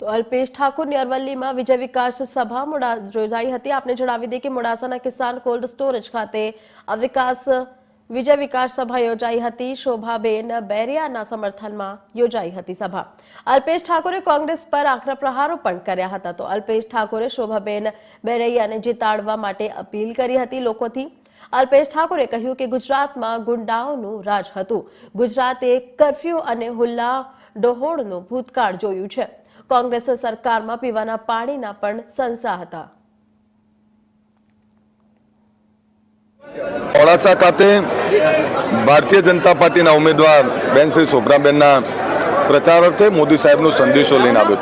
તો અલ્પેશ ઠાકુરની અરવલ્લીમાં વિજય વિકાસ સભા યોજાઈ હતી. આપને જણાવી દઈએ કે મોડાસાના કિસાન કોલ્ડ સ્ટોરેજ ખાતે આ વિકાસ વિજય વિકાસ સભા યોજાઈ હતી. શોભાબેન બેરિયાના સમર્થનમાં યોજાઈ હતી સભા. અલ્પેશ ઠાકોરે કોંગ્રેસ પર આકરા પ્રહારો પણ કર્યા હતા. તો અલ્પેશ ઠાકોરે શોભાબેન બેરૈયાને જીતાડવા માટે અપીલ કરી હતી લોકોથી. અલ્પેશ ઠાકોરે કહ્યું કે ગુજરાતમાં ગુંડાઓનું રાજ હતું. ગુજરાતે કરફ્યુ અને હુલ્લા ડહોળનું ભૂતકાળ જોયું છે. કોંગ્રેસ સરકારમાં પીવાના પાણીના પણ સંસા હતા. મોડાસા ખાતે ભારતીય જનતા પાર્ટીના ઉમેદવાર બેન શ્રી શોભરાબેનના પ્રચાર અર્થે મોદી સાહેબનો સંદેશો લઈને આવ્યો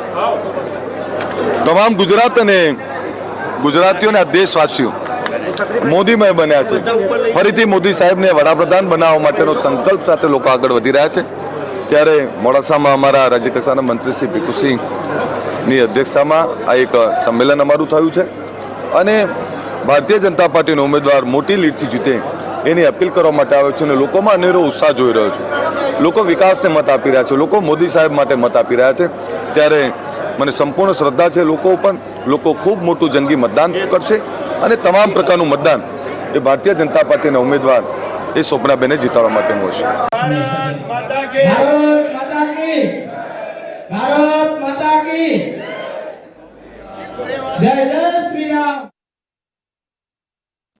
તમામ ગુજરાત અને ગુજરાતીઓને આ દેશવાસીઓ મોદીમય બન્યા છે. ફરીથી મોદી સાહેબને વડાપ્રધાન બનાવવા માટેનો સંકલ્પ સાથે લોકો આગળ વધી રહ્યા છે. ત્યારે મોડાસામાં અમારા રાજ્ય કક્ષાના મંત્રી શ્રી ભીખુસિંહની અધ્યક્ષતામાં આ એક સંમેલન અમારું થયું છે. અને ભારતીય જનતા પાર્ટીનો ઉમેદવાર મોટી લીડથી જીતે એની અપીલ કરવા માટે આવ્યો છે અને લોકોમાં અનેરો ઉત્સાહ જોઈ રહ્યો છે. લોકો વિકાસને મત આપી રહ્યા છે, લોકો મોદી સાહેબ માટે મત આપી રહ્યા છે. ત્યારે મને સંપૂર્ણ શ્રદ્ધા છે લોકો ઉપર. લોકો ખૂબ મોટું જંગી મતદાન કરશે. અને તમામ પ્રકારનું મતદાન એ ભારતીય જનતા પાર્ટીના ઉમેદવાર એ સ્વપ્નાબેને જીતાડવા માટેનું હશે જય જય શ્રી રામ.